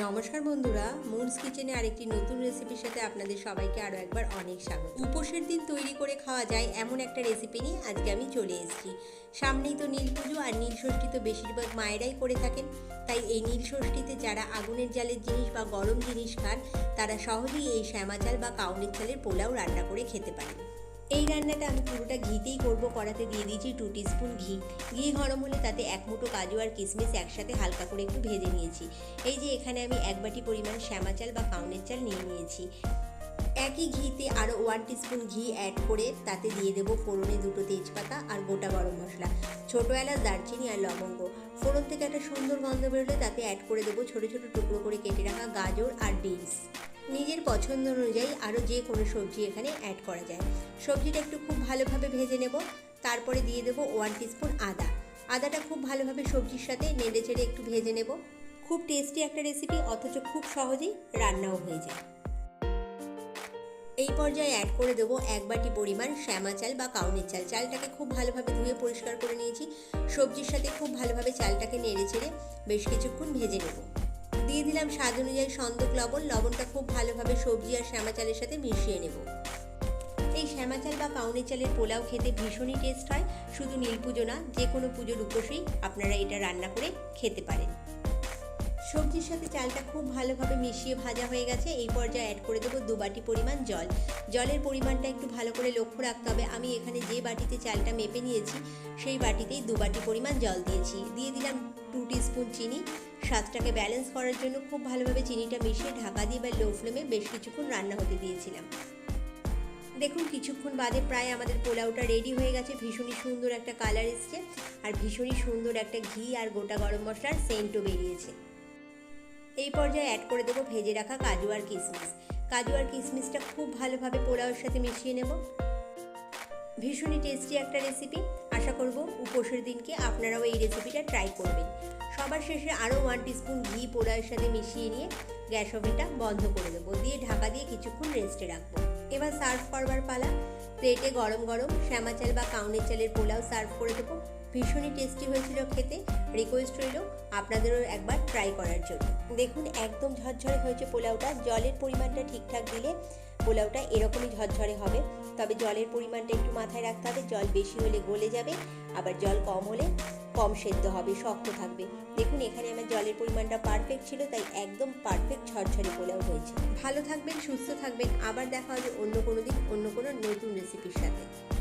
নমস্কার বন্ধুরা মুনস কিচেনে আরেকটি নতুন রেসিপির সাথে আপনাদের সবাইকে আরও একবার অনেক স্বাগত। উপোসের দিন তৈরি করে খাওয়া যায় এমন একটা রেসিপি নিয়ে আজকে আমি চলে এসেছি। সামনেই তো নীল পুজো আর নীল ষষ্ঠী তো বেশিরভাগ মায়েরাই করে থাকেন। তাই এই নীল ষষ্ঠীতে যারা আগুনের জালের জিনিস বা গরম জিনিস খান, তারা সহজেই এই শ্যামা চাল বা কাউনের চালের পোলাও রান্না করে খেতে পারেন। এই রান্নাটা আমি পুরোটা ঘিতেই করব, কড়াতে দিয়ে দিয়েছি টু স্পুন ঘি। ঘি গরম হলে তাতে এক মুঠো কাজু আর কিশমিশ একসাথে হালকা করে একটু ভেজে নিয়েছি। এই যে এখানে আমি এক বাটি পরিমাণ শ্যামা চাল বা কাউনের চাল নিয়ে নিয়েছি। একই ঘিতে আরও ওয়ান স্পুন ঘি অ্যাড করে তাতে দিয়ে দেবো ফোড়নে দুটো তেজপাতা আর গোটা গরম মশলা। ছোটো এলাচ, দারচিনি আর লবঙ্গ। ফোড়ন থেকে একটা সুন্দর গন্ধ বেরোলে তাতে অ্যাড করে দেবো ছোটো ছোটো টুকরো করে কেটে রাখা গাজর আর বিনস। নিজের পছন্দ অনুযায়ী আরও যে কোনো সবজি এখানে অ্যাড করা যায়। সবজিটা একটু খুব ভালোভাবে ভেজে নেব। তারপরে দিয়ে দেবো ওয়ান টিস্পুন আদা। আদাটা খুব ভালোভাবে সবজির সাথে নেড়ে চেড়ে একটু ভেজে নেব। খুব টেস্টি একটা রেসিপি অথচ খুব সহজেই রান্নাও হয়ে যায়। এই পর্যায়ে অ্যাড করে দেবো এক বাটি পরিমাণ শ্যামা চাল বা কাউনের চাল। চালটাকে খুব ভালোভাবে ধুয়ে পরিষ্কার করে নিয়েছি। সবজির সাথে খুব ভালোভাবে চালটাকে নেড়ে চেড়ে বেশ কিছুক্ষণ ভেজে নেব। দিয়ে দিলাম স্বাদ অনুযায়ী সন্দক লবণ। লবণটা খুব ভালোভাবে সবজি আর শ্যামা চালের সাথে মিশিয়ে নেব। এই শ্যামা চাল বা কাউনের চালের পোলাও খেতে ভীষণই টেস্ট হয়। শুধু নীল পুজো না, যে কোনো পুজোর উপসেই আপনারা এটা রান্না করে খেতে পারেন। সবজির সাথে চালটা খুব ভালোভাবে মিশিয়ে ভাজা হয়ে গেছে। এই পর্যায়ে অ্যাড করে দেবো দু বাটি পরিমাণ জল। জলের পরিমাণটা একটু ভালো করে লক্ষ্য রাখতে হবে। আমি এখানে যে বাটিতে চালটা মেপে নিয়েছি, সেই বাটিতেই দু বাটি পরিমাণ জল দিয়েছি। দিয়ে দিলাম টু স্পুন চিনি। স্বাদটাকে ব্যালেন্স করার জন্য খুব ভালোভাবে চিনিটা মিশিয়ে ঢাকা দিয়ে বা লো ফ্লেমে বেশ কিছুক্ষণ রান্না হতে দিয়েছিলাম। দেখুন, কিছুক্ষণ বাদে প্রায় আমাদের পোলাওটা রেডি হয়ে গেছে। ভীষণই সুন্দর একটা কালার এসছে আর ভীষণই সুন্দর একটা ঘি আর গোটা গরম মশলার সেন্টও বেরিয়েছে। এই পর্যায়ে অ্যাড করে দেবো ভেজে রাখা কাজু আর কিশমিশ কাজু আর কিশমিশটা খুব ভালোভাবে পোলাওয়ের সাথে মিশিয়ে নেব। ভীষণই টেস্টি একটা রেসিপি আশা করব উপোসের দিনকে আপনারাও এই রেসিপিটা ট্রাই করবেন। সবার শেষে আরও ওয়ান টিস্পুন ঘি পোড়ার সাথে মিশিয়ে নিয়ে গ্যাস ওভেনটা বন্ধ করে দেবো। দিয়ে ঢাকা দিয়ে কিছুক্ষণ রেস্টে রাখব। এবার সার্ভ করবার পালা। প্লেটে গরম গরম শ্যামা চাল বা কাউনের চালের পোলাও সার্ভ করে দেবো। ভীষণই টেস্টি হয়েছিল খেতে। রিকোয়েস্ট রইল আপনাদেরও একবার ট্রাই করার জন্য। দেখুন, একদম ঝরঝরে হয়েছে পোলাওটা। জলের পরিমাণটা ঠিকঠাক দিলে পোলাওটা এরকমই ঝরঝরে হবে। তবে জলের পরিমাণটা একটু মাথায় রাখতে হবে। জল বেশি হলে গলে যাবে, আবার জল কম হলে কম সেদ্ধ হবে, শক্ত থাকবে। দেখুন, এখানে আমার জলের পরিমাণটা পারফেক্ট ছিল, তাই একদম পারফেক্ট ঝরঝরে পোলাও হয়েছে। ভালো থাকবেন, সুস্থ থাকবেন। আবার দেখা হবে অন্য কোনো দিন, অন্য কোনো নতুন রেসিপির সাথে।